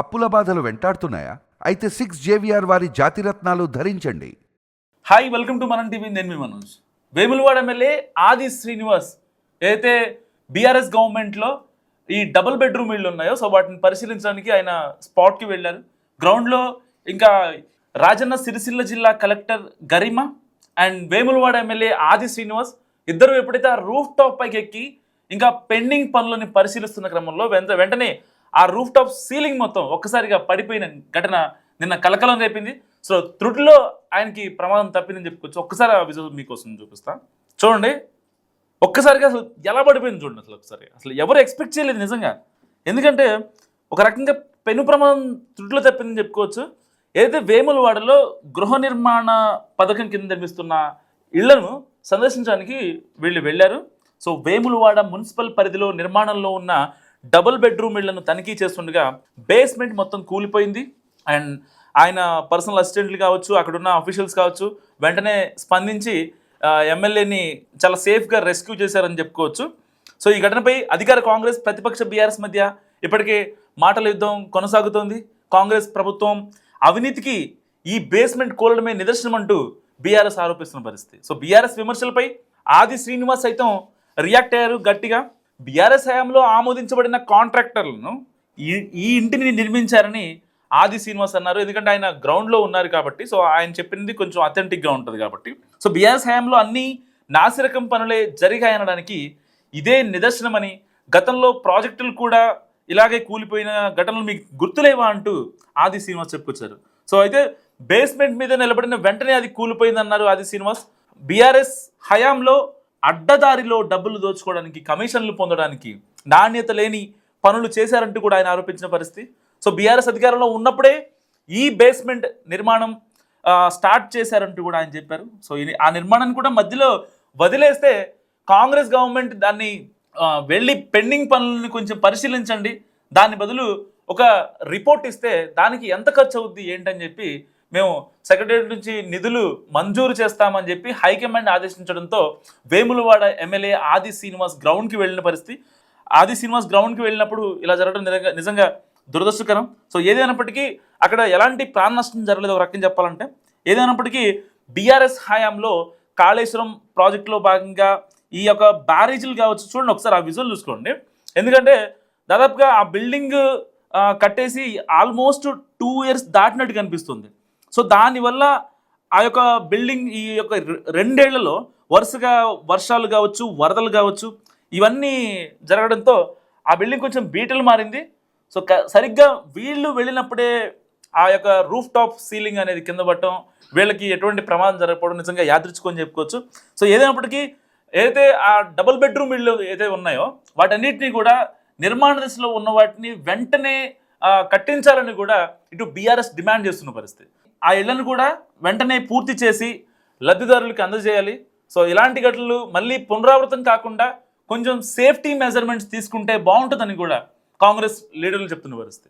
అప్పుల బాధలు వెంటాడుతున్నాయా? అయితే సిక్స్ జేవిఆర్ వారి జాతిరత్నాలు ధరించండి. Hi welcome to Manam TV నేను మీ మనోజ్. వేములవాడ ఎమ్మెల్యే ఆది శ్రీనివాస్ ఏదైతే బీఆర్ఎస్ గవర్నమెంట్లో ఈ డబుల్ బెడ్రూమ్ ఇళ్ళు ఉన్నాయో సో వాటిని పరిశీలించడానికి ఆయన స్పాట్కి వెళ్ళారు. గ్రౌండ్లో ఇంకా రాజన్న సిరిసిల్ల జిల్లా కలెక్టర్ గరిమ అండ్ వేములవాడ ఎమ్మెల్యే ఆది శ్రీనివాస్ ఇద్దరు ఎప్పుడైతే ఆ రూఫ్ టాప్ పైకి ఎక్కి ఇంకా పెండింగ్ పనులని పరిశీలిస్తున్న క్రమంలో వెంట వెంటనే ఆ రూఫ్ టాప్ సీలింగ్ మొత్తం ఒక్కసారిగా పడిపోయిన ఘటన నిన్న కలకలం రేపింది. సో త్రుటిలో ఆయనకి ప్రమాదం తప్పిందని చెప్పుకోవచ్చు ఒక్కసారి ఆ విజువల్ మీకోసం చూపిస్తా. చూడండి. ఒక్కసారిగా అసలు ఎలా పడిపోయింది చూడండి అసలు ఒకసారి. అసలు ఎవరు ఎక్స్పెక్ట్ చేయలేదు నిజంగా. ఎందుకంటే ఒక రకంగా పెను ప్రమాదం త్రుటిలో తప్పిందని చెప్పుకోవచ్చు. ఏదైతే వేములవాడలో గృహ నిర్మాణ పథకం కింద నిర్మిస్తున్న ఇళ్ళను సందర్శించడానికి వీళ్ళు వెళ్ళారు. సో వేములవాడ మున్సిపల్ పరిధిలో నిర్మాణంలో ఉన్న డబుల్ బెడ్రూమ్ ఇళ్ళను తనిఖీ చేస్తుండగా బేస్మెంట్ మొత్తం కూలిపోయింది. అండ్ ఆయన పర్సనల్ అసిస్టెంట్లు కావచ్చు అక్కడున్న అఫీషియల్స్ కావచ్చు వెంటనే స్పందించి ఎమ్మెల్యేని చాలా సేఫ్గా రెస్క్యూ చేశారని చెప్పుకోవచ్చు. సో ఈ ఘటనపై అధికార కాంగ్రెస్ ప్రతిపక్ష బీఆర్ఎస్ మధ్య ఇప్పటికే మాటల యుద్ధం కొనసాగుతోంది. కాంగ్రెస్ ప్రభుత్వం అవినీతికి ఈ బేస్మెంట్ కూలడమే నిదర్శనం అంటూ బీఆర్ఎస్ ఆరోపిస్తున్న పరిస్థితి. సో బీఆర్ఎస్ విమర్శలపై ఆది శ్రీనివాస్ సైతం రియాక్ట్ అయ్యారు గట్టిగా. బీఆర్ఎస్ హయాంలో ఆమోదించబడిన కాంట్రాక్టర్లను ఈ ఈ ఇంటిని నిర్మించారని ఆది శ్రీనివాస్ అన్నారు. ఎందుకంటే ఆయన గ్రౌండ్లో ఉన్నారు కాబట్టి సో ఆయన చెప్పింది కొంచెం అథెంటిక్గా ఉంటుంది కాబట్టి. సో బీఆర్ఎస్ హయాంలో అన్ని నాసిరకం పనులే జరిగాయనడానికి ఇదే నిదర్శనమని గతంలో ప్రాజెక్టులు కూడా ఇలాగే కూలిపోయిన ఘటనలు మీకు గుర్తులేవా అంటూ ఆది శ్రీనివాస్ చెప్పుకొచ్చారు. సో అయితే బేస్మెంట్ మీద నిలబడిన వెంటనే అది కూలిపోయిందన్నారు ఆది శ్రీనివాస్. బీఆర్ఎస్ హయాంలో అడ్డదారిలో డబ్బులు దోచుకోవడానికి కమిషన్లు పొందడానికి నాణ్యత లేని పనులు చేశారంటూ కూడా ఆయన ఆరోపించిన పరిస్థితి. సో బీఆర్ఎస్ అధికారంలో ఉన్నప్పుడే ఈ బేస్మెంట్ నిర్మాణం స్టార్ట్ చేశారంటూ కూడా ఆయన చెప్పారు. సో ఇది ఆ నిర్మాణాన్ని కూడా మధ్యలో వదిలేస్తే కాంగ్రెస్ గవర్నమెంట్ దాన్ని వెళ్ళి పెండింగ్ పనులను కొంచెం పరిశీలించండి. దాని బదులు ఒక రిపోర్ట్ ఇస్తే దానికి ఎంత ఖర్చు అవుద్ది ఏంటని చెప్పి మేము సెక్రటరీ నుంచి నిధులు మంజూరు చేస్తామని చెప్పి హైకమాండ్ ఆదేశించడంతో వేములవాడ ఎమ్మెల్యే ఆది శ్రీనివాస్ గ్రౌండ్కి వెళ్ళిన పరిస్థితి. ఆది శ్రీనివాస్ గ్రౌండ్కి వెళ్ళినప్పుడు ఇలా జరగడం నిజంగా నిజంగా దురదృష్టకరం. సో ఏదైనప్పటికీ అక్కడ ఎలాంటి ప్రాణ నష్టం జరగలేదు ఒక రకం చెప్పాలంటే. ఏదైనప్పటికీ బీఆర్ఎస్ హయాంలో కాళేశ్వరం ప్రాజెక్టులో భాగంగా ఈ యొక్క బ్యారేజీలు కావచ్చు చూడండి ఒకసారి ఆ విజువల్ చూసుకోండి. ఎందుకంటే దాదాపుగా ఆ బిల్డింగ్ కట్టేసి ఆల్మోస్ట్ టూ ఇయర్స్ దాటినట్టు కనిపిస్తుంది. సో దానివల్ల ఆ యొక్క బిల్డింగ్ ఈ యొక్క రెండేళ్ళలో వరుసగా వర్షాలు కావచ్చు వరదలు కావచ్చు ఇవన్నీ జరగడంతో ఆ బిల్డింగ్ కొంచెం బీటలు మారింది. సో సరిగ్గా వీళ్ళు వెళ్ళినప్పుడే ఆ యొక్క రూఫ్ టాప్ సీలింగ్ అనేది కింద పడటం వీళ్ళకి ఎటువంటి ప్రమాదం జరగకపోవడం నిజంగా యాదృచ్చుకొని చెప్పుకోవచ్చు. సో ఏదైనప్పటికీ ఏదైతే ఆ డబుల్ బెడ్రూమ్ ఇళ్ళు ఏదైతే ఉన్నాయో వాటన్నిటిని కూడా నిర్మాణ దశలో ఉన్న వాటిని వెంటనే కట్టించాలని కూడా ఇటు బీఆర్ఎస్ డిమాండ్ చేస్తున్న పరిస్థితి. ఆ ఇళ్ళను కూడా వెంటనే పూర్తి చేసి లబ్ధిదారులకు అందజేయాలి. సో ఇలాంటి ఘటనలు మళ్ళీ పునరావృతం కాకుండా కొంచెం సేఫ్టీ మెజర్మెంట్స్ తీసుకుంటే బాగుంటుందని కూడా కాంగ్రెస్ లీడర్లు చెప్తున్న పరిస్థితి.